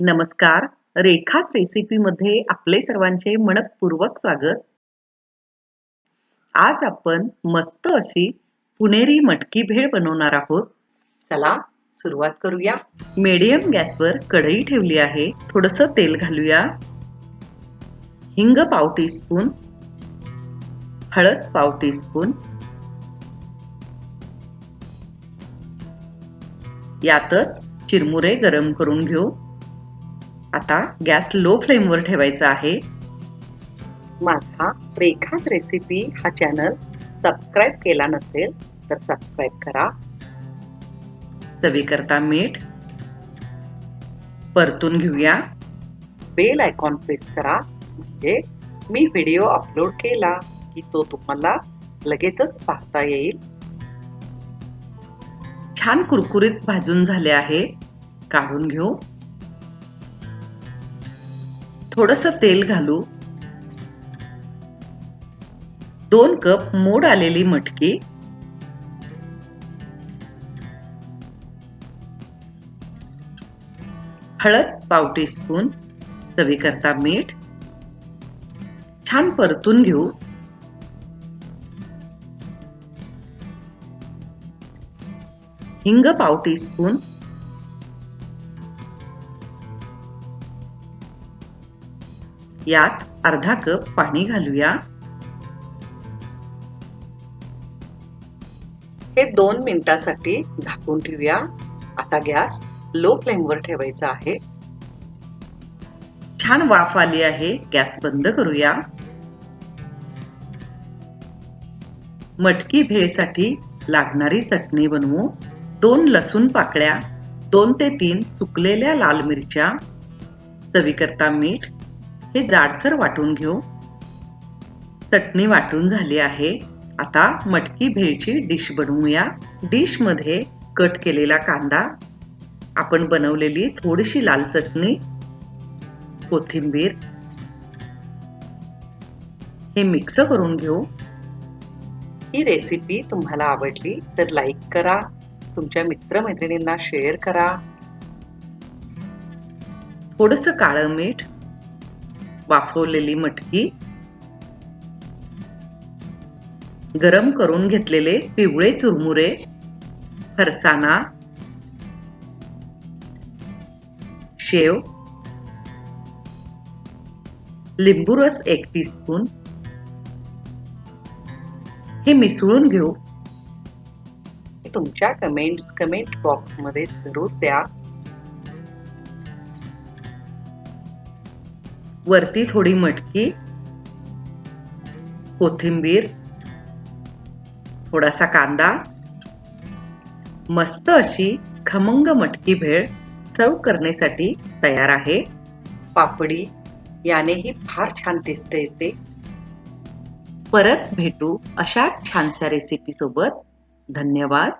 नमस्कार. रेखाच रेसिपीमध्ये आपले सर्वांचे मनपूर्वक स्वागत. आज आपण मस्त अशी पुणेरी मटकी भेळ बनवणार आहोत. चला सुरुवात करूया. मीडियम गॅसवर कढई ठेवली आहे. थोडस तेल घालूया. हिंग पाव टीस्पून हळद पाव टीस्पून यातच चिरमुरे गरम करून घेऊ. आता गॅस लो फ्लेमवर ठेवायचा आहे. माझा रेखाच रेसिपी हा चॅनल सबस्क्राईब केला नसेल तर सबस्क्राईब करा. चवीकरता मीठ परतून घेऊया. बेल आयकॉन प्रेस करा म्हणजे मी व्हिडिओ अपलोड केला की तो तुम्हाला लगेचच पाहता येईल. छान कुरकुरीत भाजून झाले आहे. काढून घेऊ. थोडस तेल घालू. दोन कप मोड आलेली मटकी. हळद पाव टीस्पून चवीकरता मीठ. छान परतून घेऊ. हिंग पाव टीस्पून यात अर्धा कप पाणी घालूया. हे दोन मिनिटासाठी झाकून ठेवूया. आता गॅस लो फ्लेमवर ठेवायचा आहे. छान वाफ आली आहे. गॅस बंद करूया. मटकी भेळसाठी लागणारी चटणी बनवू. दोन लसूण पाकळ्या दोन ते तीन सुकलेल्या लाल मिरच्या चवीकरता मीठ हे जाडसर वाटून घेऊ. चटणी वाटून झाली आहे. आता मटकी भेळची डिश बनवूया. डिशमध्ये कट केलेला कांदा. आपण बनवलेली थोडीशी लाल चटणी कोथिंबीर. हे मिक्स करून घेऊ. ही रेसिपी तुम्हाला आवडली तर लाईक करा. तुमच्या मित्रमैत्रिणींना शेअर करा. थोडस काळं मीठ वाफवलेली मटकी गरम करून घेतलेले पिवळे चुरमुरे फरसाना शेव लिंबू रस एक टीस्पून हे मिसळून घेऊ. तुमच्या कमेंट्स कमेंट बॉक्समध्ये जरूर द्या. वरती थोडी मटकी कोथिंबीर थोडासा कांदा मस्त अशी खमंग मटकी भेळ सर्व करण्यासाठी तयार आहे. पापडी यानेही फार छान टेस्ट येते. परत भेटू अशा छानशा रेसिपी सोबत. धन्यवाद.